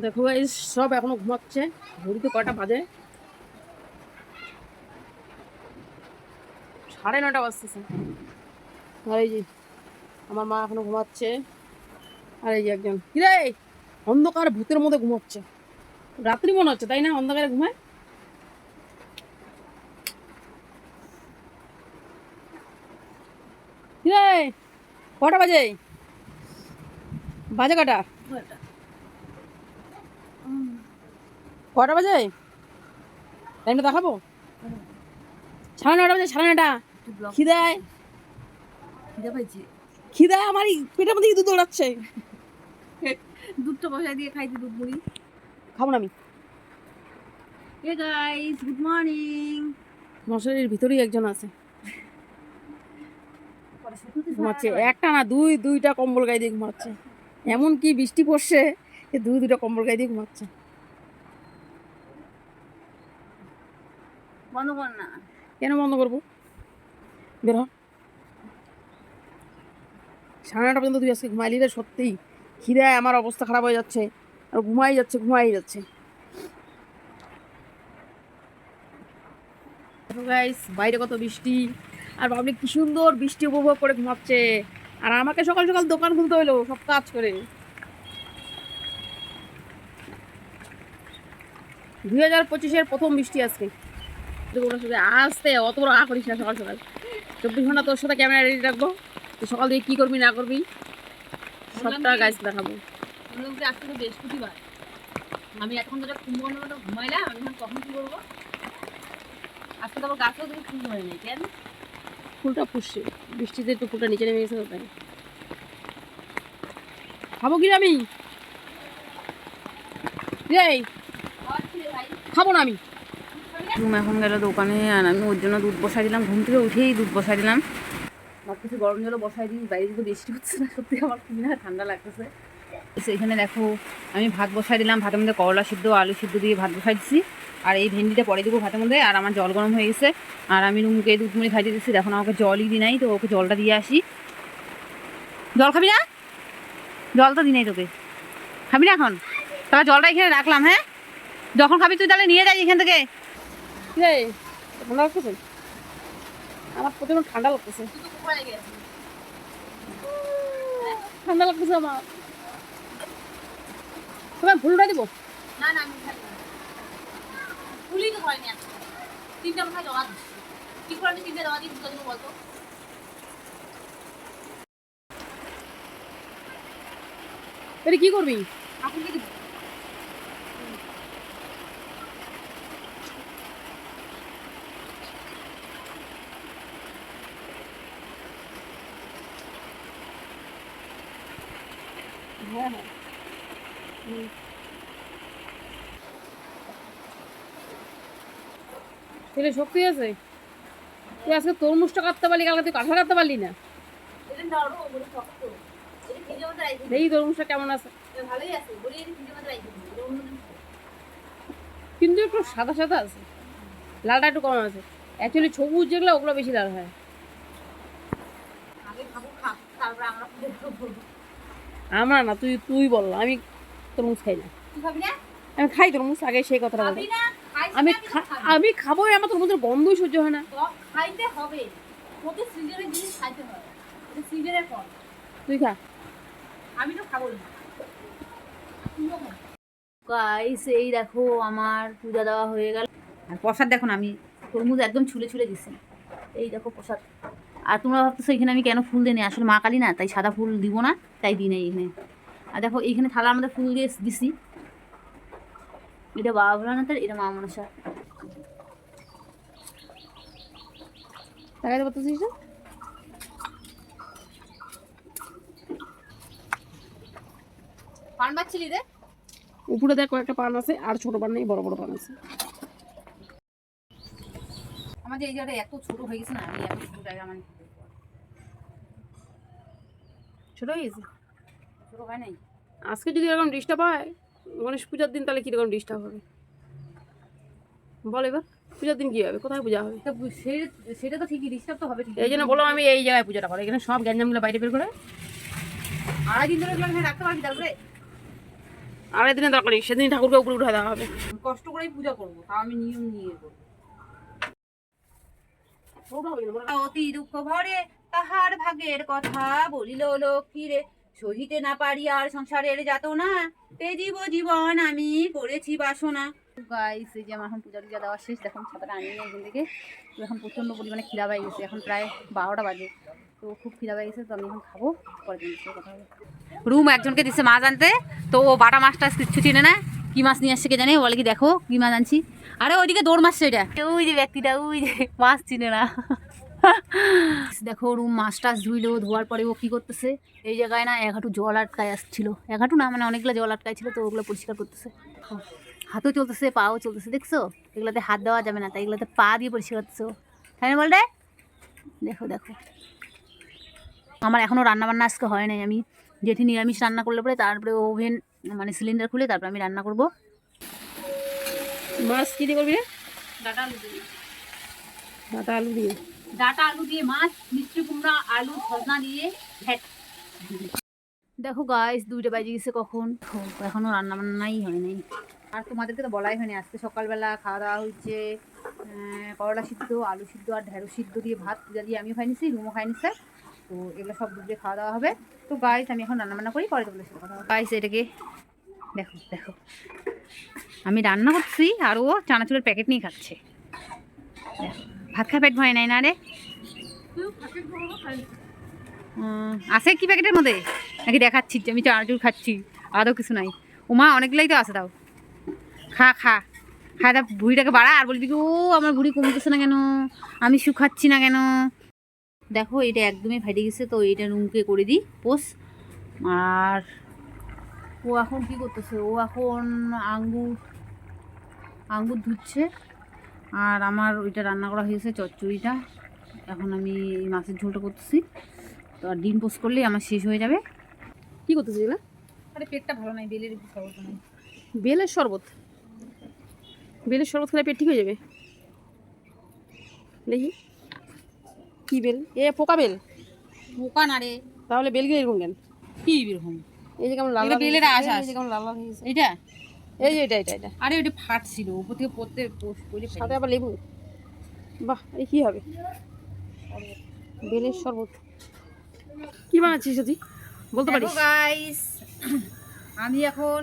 দেখো এই সব এখনও ঘুমাচ্ছে। ঘড়িতে কয়টা বাজে? সাড়ে নটা বাজতেছে। আর এই যে, আমার মা এখনও ঘুমাচ্ছে। আর এই যে একজন, কিরে, অন্ধকার ভূতের মধ্যে ঘুমাচ্ছে। রাত্রি মনে হচ্ছে, তাই না? অন্ধকারে ঘুমায়? কটা বাজে? বাজে কটা? কটা বাজে? টাইমটা দেখাবো? সাড়ে নটা বাজে সাড়ে নটা খিদায় খিদে পাইছি। খিদায় আমার পেটের মধ্যে দুধ দৌড়াচ্ছে? দুধটা বসাই দিয়ে খাইছি দুধ মুড়ি। খাব না আমি। হে গাইস গুড মর্নিং মশারির ভিতরেই একজন আছে। ঘুমাচ্ছে। একটা না দুই দুইটা কম্বল গায়ে দিয়ে ঘুমাচ্ছে। এমন কি বৃষ্টি পড়ছে যে দুই দুইটা কম্বল গায়ে দিয়ে ঘুমাচ্ছে। বন্ধ কর না। কেন বন্ধ করব? বের হ। সাড়ে নটা পর্যন্ত তুই আজকে ঘুমাইলি রে সত্যিই খিদায় আমার অবস্থা খারাপ হয়ে যাচ্ছে। আর ঘুমাই যাচ্ছে ঘুমাই যাচ্ছে। গাইস বাইরে কত বৃষ্টি। আর পাবলিক কি সুন্দর বৃষ্টি উপভোগ করে ঘুমাচ্ছে। আর আমাকে সকাল সকাল দোকান খুলতে হলো সব কাজ করে। দুই হাজার পঁচিশের প্রথম বৃষ্টি আজকে। আসতে অত বড় আ করিস না সকাল সকাল। চব্বিশ ঘণ্টা তোর সাথে ক্যামেরা রেডি রাখব। তুই সকাল থেকে কী করবি না করবি সবটা গাছ দেখাবো। আজকে বৃহস্পতিবার। আমি এখন যেটা কুম্ভকর্ণটা ঘুমাইলাম আমি এখন কখন কি করব? আজকে তো আবার গাছেও তুমি ফুল ধরে নেই কেন? ফুলটা ফুসছে বৃষ্টিতে একটু ফুলটা নিচে নেমে গেছে তাই খাব কি আমি? খাব না আমি। রুম এখন গেল দোকানে, আর আমি ওর জন্য দুধ বসাই দিলাম। ঘুম থেকে উঠেই দুধ বসাই দিলাম। আমার কিছু গরম জলও বসাই দিই, বাইরে যদি বৃষ্টি হচ্ছে না, সত্যি আমার খুবই না ঠান্ডা লাগতেছে। এখানে দেখো, আমি ভাত বসাই দিলাম, ভাতের মধ্যে করলা সিদ্ধ, আলু সিদ্ধ দিয়ে ভাত বসাই দিচ্ছি আর এই ভেন্ডিটা পরে দেবো ভাতের মধ্যে, আর আমার জল গরম হয়ে গেছে। আর আমি রুমকে দুধ মুড়ি খাইতে দিচ্ছি দেখো আমাকে জলই দিই নাই, তো ওকে জলটা দিয়ে আসি। জল খাবি না? জল তো দিই নাই তোকে। খাবি না এখন? তাহলে জলটা এখানে রাখলাম হ্যাঁ? যখন খাবি তুই তাহলে নিয়ে যাই এখান থেকে। ঠান্ডা লাগতেছে আমার প্রচণ্ড ঠান্ডা লাগতেছে। ঠান্ডা লাগতেছে আমার। তোমার ফুলটা দিব? না না আমি খাই তো করেনি আজকে। তিনটা মশাই জমা দিচ্ছি। কি করে আমি তিনটে জমা দিই দুটো বলতো? এটা কি করবি? ছেলে শক্তি আছে? তুই আজকে তরমুজটা কাটতে পারলি কালকে তুই কাঁঠাল কাটতে পারলি না? দেখি তরমুজটা কেমন আছে। কিন্তু। একটু সাদা সাদা আছে। লালটা একটু কম আছে। অ্যাকচুয়ালি সবুজ যেগুলো ওগুলো বেশি লাল হয়। আমরা না তুই তুই বল আমি তরমুজ খাই না। আমি খাই তরমুজ আগে সেই কথাটা বল। খাবি না আমি না, খাবি। আমি খাবোই আমার তরমুজের গন্ধই সহ্য হয় না। তো খাইতে হবে। প্রতি সিজনের জিনিস খাইতে এটা সিজনের ফল তুই খা। আমি তো খাব না। গাইস এই দেখো আমার পূজা দেওয়া হয়ে গেল। আর প্রসাদ দেখো না আমি তরমুজ একদম ছুলে ছুলে দিছি এই দেখো প্রসাদ। আর তোমরা ভাবতেছো এখানে আমি কেন ফুল দিই আসলে মা কালী না তাই সাদা ফুল দিব না তাই দিই নাই এখানে। আর দেখো এইখানে থালার মধ্যে ফুল দিয়ে দিছি। এটা বাবা ভোলানাথের এটা মা মনসা তাকাইতে পারতেছিস না পান পাচ্ছিলি রে উপরে দেখ কয়েকটা পান আছে আর ছোট পান নেই বড় বড় পান আছে আমাদের এই জায়গাটা এত ছোট হয়ে গেছে না আমি এত ছোট জায়গা মানে ছোট হয়ে গেছে ছোট হয় নাই আজকে যদি এরকম ডিস্টার্ব হয় গণেশ পূজার দিন তাহলে কীরকম ডিস্টার্ব হবে? বল এবার পূজার দিন কী হবে? কোথায় পূজা হবে? তা সেটা তো ঠিকই ডিস্টার্ব তো হবে ঠিক এই জন্য বললাম আমি এই জায়গায় পূজাটা করি এখানে সব গ্যাঞ্জামগুলো বাইরে বের করে। আড়াই দিন ধরে এখানে রাখতে পারবি তারপরে আড়াই দিনের দরকার নেই সেদিন ঠাকুরকে উপরে উঠে দেওয়া হবে। কষ্ট করেই পূজা করব তাও আমি নিয়ম নিয়ে করব। না, অতি দুঃখ ভরে তাহার ভাগের কথা বলিল লক্ষ্মী রে সহিতে না পারি আর সংসারের যাত না তেজিব জীবন আমি করেছি বাসনা। গাইস এই যে আমার এখন পূজা টুজা দেওয়া শেষ দেখুন ছাতাটা নিয়ে এখান থেকে। তো এখন প্রচণ্ড পরিমাণে খিদা পাই গেছে এখন প্রায় বারোটা বাজে। তো খুব খিদা পাই গেছে তো আমি এখন খাব পরে কথা হবে। রুম একজনকে দিচ্ছে মাছ আনতে তো ও বাটা মাছটা কিচ্ছু চিনে না। কি মাছ নিয়ে আসছে কে জানে বলে কি দেখো কি মাছ আনছি। আরে ওইদিকে দৌড় মাছ সেটা ওই যে ব্যক্তিটা ওই যে মাছ চিনে না। দেখো রুম মাছ টাছ ধুইলো ধোয়ার পরে ও কি করতেছে? এই জায়গায় না এক হাঁটু জল আটকায় আসছিল। এক হাঁটু না মানে অনেকগুলো জল আটকায় ছিল তো ওগুলো পরিষ্কার করতেছে। হাতও চলতেছে পাও চলতেছে দেখছ? এগুলোতে হাত দেওয়া যাবে না তাই এগুলোতে পা দিয়ে পরিষ্কার করতেছে। তাই না বলরে দেখো দেখো। আমার এখনও রান্নাবান্না আজকে হয় নাই। আমি যেটি নিরামিষ রান্না করলে পরে তারপরে ওভেন মানে সিলিন্ডার খুলে তারপরে আমি রান্না করব। মাছ কি দিয়ে করবি ডাটা আলু দিয়ে। ডাটা আলু দিয়ে। ডাটা আলু দিয়ে মাছ মিষ্টি কুমড়া আলু সজনা দিয়ে ভ্যাট দেখো গাইস দুইটা বাজে গেছে কখন? ও, এখনও রান্না বান্নাই হয় নাই। আর তোমাদেরকে তো বলাই হয়নি আজকে সকালবেলা খাওয়া দাওয়া হয়েছে করলা সিদ্ধ আলু সিদ্ধ আর ঢেঁড়স সিদ্ধ দিয়ে ভাত পূজা দিয়ে আমিও খাইনিছি রুমও খাইনিছে তো এগুলো সব দুপুরে খাওয়া দাওয়া হবে। তো গাইস আমি এখন রান্না বান্না করি পরে তোমাদের সাথে গাইস এটাকে দেখো দেখো। আমি রান্না করছি আর ও চানাচুরের প্যাকেট নিয়ে খাচ্ছে। দেখো, ভাত খাওয়া পেট ভয় নাই না রে আছে কি প্যাকেটের মধ্যে? নাকি দেখাচ্ছি, আমি চানাচুর খাচ্ছি, আদৌ কিছু নাই। ওমা অনেকগুলাই তো আছে তাও খা খা। খা তা ভুঁড়িটাকে বাড়া আর বলবি ও, আমার ভুঁড়ি কমতেছে না কেন? আমি শুকাচ্ছি না কেন? দেখো, এটা একদমই ফাটে গেছে, তো এটা রুমকে করে দিই, পোষ। আর ও এখন কি করতেছে? ও এখন আঙ্গুর আঙ্গুর ধুচ্ছে। আর আমার ওইটা রান্না করা হয়েছে চচ্চড়িটা। এখন আমি এই মাছের ঝোলটা করতেছি। তো আর ডিম পোস্ট করলেই আমার শেষ হয়ে যাবে। কি করতেছি এগুলা? আরে পেটটা ভালো নাই বেলের খবর নাই বেলের শরবত? বেলের শরবত খেলে পেট ঠিক হয়ে যাবে? দেখি। কি বেল? এ পোকা বেল। পোকা না রে। তাহলে বেলগুলো এরকম কেন? কি এরকম? এই যে কেমন লাল বেলের আঁশ কেমন লাল লাল। এইটা এই এটা এটা এটা। আরে ওইটা ফাটছিল উপর থেকে পড়তে পড়ে সাথে আবার লেবু। বাহ এই কি হবে? বেলের শরবত। কি বানাচ্ছিস তুই বলতে পারিস। গাইস আমি এখন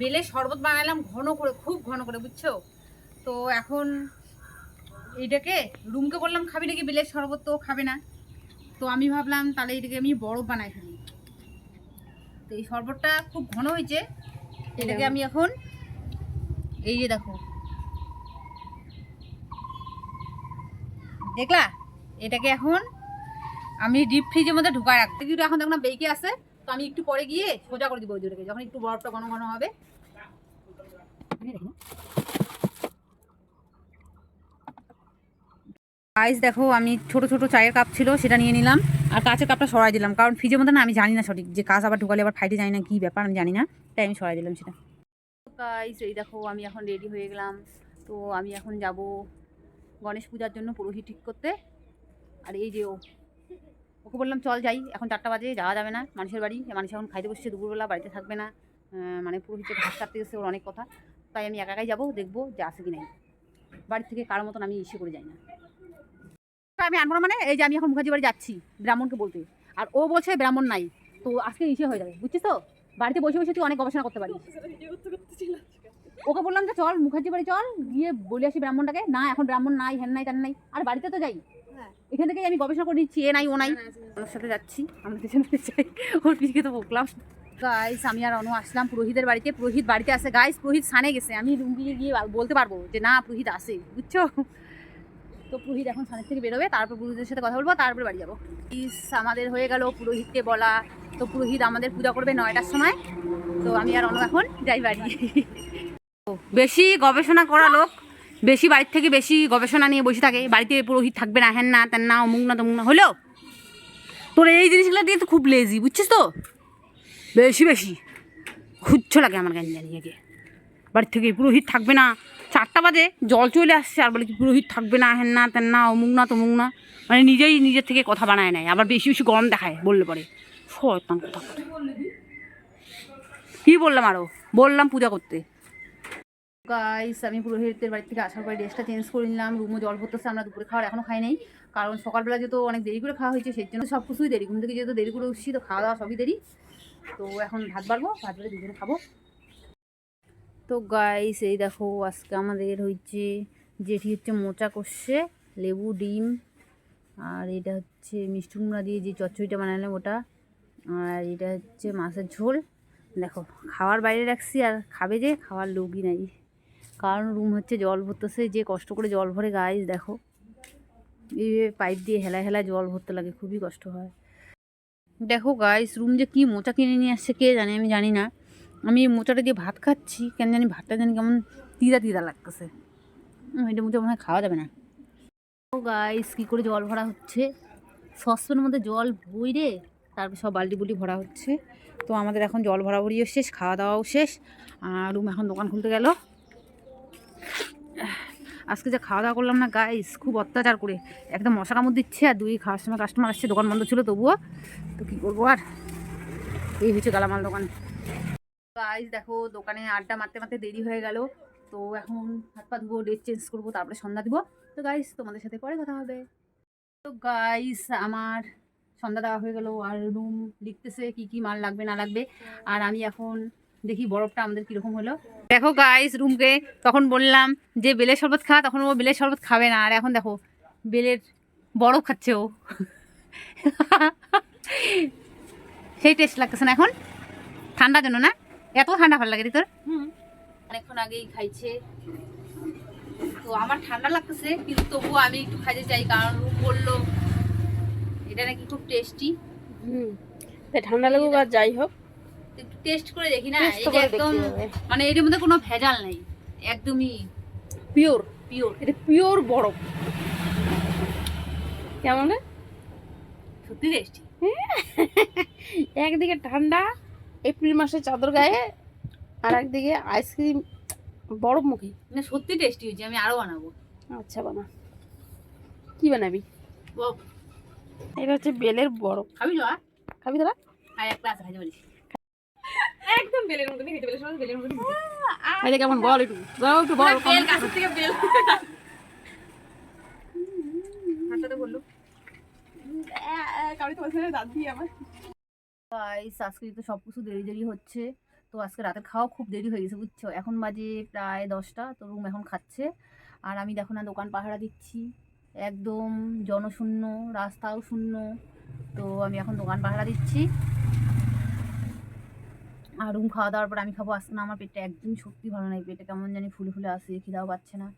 বেলের শরবত বানালাম ঘন করে খুব ঘন করে বুঝছ? তো এখন এইটাকে রুমকে বললাম খাবি নাকি বেলের শরবত? তো খাবে না। তো আমি ভাবলাম তাহলে এটাকে আমি বরফ বানাই ফেলি। তো এই শরবতটা খুব ঘন হয়েছে। এটাকে আমি এখন এই যে দেখো। দেখলা? এটাকে এখন আমি ডিপ ফ্রিজের মধ্যে ঢুকায় রাখতে কিন্তু এখন দেখো না বেঁকে আছে? তো আমি একটু পরে গিয়ে সোজা করে দিব ওইটাকে যখন একটু বরফটা ঘন ঘন হবে। আইস দেখো আমি ছোট ছোট চায়ের কাপ ছিল সেটা নিয়ে নিলাম। আর কাঁচের কাপটা সরাই দিলাম। কারণ ফ্রিজের মধ্যে না আমি জানি না সঠিক, যে কাজ আবার ঢুকালে আবার ফাইটে যায় না কি ব্যাপার, আমি জানি না। তাই আমি সরাই দিলাম সেটা। এই দেখো, আমি এখন রেডি হয়ে গেলাম। তো আমি এখন যাব গণেশ পূজার জন্য পুরোহিত ঠিক করতে। আর এই যে ও, ওকে বললাম, চল যাই, এখন চারটা বাজে, যাওয়া যাবে না, মানুষের বাড়ি। মানুষ এখন খাইতে বসছে, দুপুরবেলা বাড়িতে থাকবে না। মানে পুরোহিতের ঘাস কাটতে গেছে ওর অনেক কথা। তাই আমি একা একাই যাব, দেখব যে আসে কি নাই। বাড়ি থেকে কারোর মতন আমি ইসে করে যাই না। আমি আনব না মানে? এই যে আমি এখন মুখার্জি বাড়ি যাচ্ছি ব্রাহ্মণকে বলতে। আর ও বলছে ব্রাহ্মণ নাই তো আজকে ইসে হয়ে যাবে বুঝছিস তো? বাড়িতে বসে বসে তুই অনেক গবেষণা করতে পারিস। ওকে বললাম যে চল মুখার্জি বাড়ি চল গিয়ে বলে আসি ব্রাহ্মণটাকে না এখন ব্রাহ্মণ নাই হ্যান নাই তেন নাই আর বাড়িতে তো যাই। এখান থেকে আমি গবেষণা করে নিচ্ছি এ নাই ও নাই। ওর সাথে যাচ্ছি আমরা মিলে যাই ওর পিছিয়ে তো বকলাম। গাইস আমি আর অনু আসলাম পুরোহিতের বাড়িতে পুরোহিত বাড়িতে আসে গাইস পুরোহিত সানে গেছে আমি রুমকে গিয়ে বলতে পারব যে না পুরোহিত আসে বুঝছ? তো পুরোহিত এখন সানের থেকে বেরোবে, তারপর পুরোহিতের সাথে কথা বলব, তারপরে বাড়ি যাব। ইস আমাদের হয়ে গেল পুরোহিতকে বলা। তো পুরোহিত আমাদের পূজা করবে নয়টার সময়। তো আমি আর অন্য এখন যাই বাড়ি। বেশি গবেষণা করা লোক, বেশি বাড়ির থেকে বেশি গবেষণা নিয়ে বসে থাকে। বাড়িতে পুরোহিত থাকবে না হ্যান না, তেন না, অমুক না, তমুক না হলো তোর এই জিনিসগুলো দিয়ে তো খুব লেজি বুঝছিস তো? বেশি বেশি। খুচ্ছ লাগে আমার গান জানিয়ে বাড়ির থেকে পুরোহিত থাকবে না চারটা বাজে, জল চলে আসছে, আর বলে কি পুরোহিত থাকবে না হ্যান না, তেন না, অমুক না, তমুক না। মানে নিজেই নিজের থেকে কথা বানায় নেয়, আবার বেশি বেশি গরম দেখায়, বললে পরে। শয়তান কথা। কি বললাম আরও? বললাম পূজা করতে। গাইস আমি পুরোহিতের বাড়ি থেকে আসার পরে ড্রেসটা চেঞ্জ করে নিলাম রুমও জল ভরতেছে আমরা দুপুরে খাওয়ার এখনও খাই নাই। কারণ সকালবেলা যেহেতু অনেক দেরি করে খাওয়া হয়েছে, সেই জন্য সব কিছুই দেরি। ঘুম থেকে যেহেতু দেরি করে উঠছি, তো খাওয়া দাওয়া সবই দেরি। তো এখন ভাত বাড়বো, ভাত বেড়ে দুজনে খাব। তো গাইস এই দেখো আজকে আমাদের হচ্ছে যেটি হচ্ছে মোচা কষছে লেবু, ডিম, আর এটা হচ্ছে মিষ্টি কুমড়া দিয়ে যে চচ্চড়িটা বানালাম ওটা, আর এটা হচ্ছে মাছের ঝোল। দেখো, খাওয়ার বাইরে রাখছি, আর খাবে যে, খাওয়ার লোকই নাই। কারণ রুম হচ্ছে জল ভরতেছে, যে কষ্ট করে জল ভরে গাইস দেখো। এইভাবে পাইপ দিয়ে হেলা হেলা জল ভরতে লাগে, খুবই কষ্ট হয়। দেখো গাইস রুম যে কী মোচা কিনে নিয়ে আসছে, কে জানে, আমি জানি না। আমি মোচাটা দিয়ে ভাত খাচ্ছি, কেন জানি ভাতটা জানি কেমন তিতা তিতা লাগতেছে। এটা মোচা মনে হয় খাওয়া যাবে না। গাইস কী করে জল ভরা হচ্ছে? সসপ্যানের মধ্যে জল বইরে তারপর সব বুলটি ভরা হচ্ছে। তো আমাদের এখন জল ভরাভরিও শেষ, খাওয়া দাওয়াও শেষ, আর রুম এখন দোকান খুলতে গেল। আজকে যে খাওয়া দাওয়া করলাম না গাইস খুব অত্যাচার করে। একদম মশা কামড় দিচ্ছে, আর দুই খাওয়ার সময় কাস্টমার আসছে, দোকান বন্ধ ছিল তবুও। তো কী করব আর? এই হচ্ছে গালামাল দোকান। গাইস দেখো দোকানে আড্ডা মারতে মারতে দেরি হয়ে গেল। তো এখন হাত পা ধুবো ডেট চেঞ্জ করব, তারপরে সন্ধ্যা দিব। তো গাইস তোমাদের সাথে পরে কথা হবে। তো গাইস আমার সন্ধ্যা দেওয়া হয়ে গেল, আর রুম লিখতেছে কি কি মাল লাগবে, না লাগবে। আর আমি এখন দেখি বরফটা আমাদের কীরকম হলো। দেখো গাইস রুমকে তখন বললাম যে বেলের শরবত খা, তখন ও বেলের শরবত খাবে না। আর এখন দেখো, বেলের বরফ খাচ্ছে ও। সেই টেস্ট লাগতেছে না এখন। ঠান্ডার জন্য না? এত ঠান্ডা ভালো লাগে তোর? অনেকক্ষণ আগেই খাইছে। তো আমার ঠান্ডা লাগতেছে কিন্তু তবুও আমি একটু খাইতে চাই কারণ বলল এটা নাকি খুব টেস্টি হুম। ঠান্ডা লাগুক আর যাই হোক। একটু টেস্ট করে দেখি না যে একদম মানে এর মধ্যে কোনো ভেজাল নেই একদমই পিওর পিওর এটা পিওর বরফ। কেমন সত্যি টেস্টি একদিকে ঠান্ডা এপ্রিল মাসে চাদর গায়ে আর একদিকে আইসক্রিম বরফ মুখী। মানে সত্যি টেস্টি হয়েছে আমি আরও বানাবো। আচ্ছা বানা। কি বানাবি? এটা হচ্ছে বেলের বরফ। খাবি তো খাবি তোরা আর একটা আছে খাইতে পারিস একদম বেলের মতো খেতে বেলের মতো কেমন বল একটু। দাও একটু বল বেল গাছের থেকে বেল। বলল। দাঁত দিয়ে আমার। গাইস আজকে তো সব কিছু দেরি দেরি হচ্ছে। তো আজকে রাতের খাওয়া খুব দেরি হয়ে গেছে, বুঝছ? এখন বাজে প্রায় দশটা, তো রুম এখন খাচ্ছে। আর আমি দেখো না, দোকান পাহারা দিচ্ছি। একদম জনশূন্য, রাস্তাও শূন্য। তো আমি এখন দোকান পাহারা দিচ্ছি। আর রুম খাওয়া দাওয়ার পর আমি খাব আজকে না, আমার পেটটা একদমই সত্যি ভালো নাই। পেটে কেমন জানি ফুলে ফুলে আসে, খিদাও পাচ্ছে না।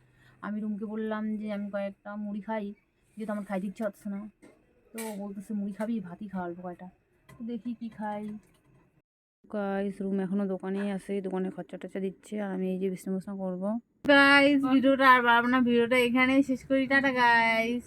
আমি রুমকে বললাম যে, আমি কয়েকটা মুড়ি খাই। যেহেতু আমার খাইতে ইচ্ছে হচ্ছে না। তো বলতেছে, মুড়ি খাবি? ভাতই খাওয়াবো কয়টা। দেখি কি খাই। গাইস রুম এখনও দোকানেই আছে দোকানে খরচা টরচা দিচ্ছে আর আমি এই যে বিষ্ণু করব। গাইস ভিডিওটা আর বাড়াবো না ভিডিওটা এখানেই শেষ করি টাটা গাইস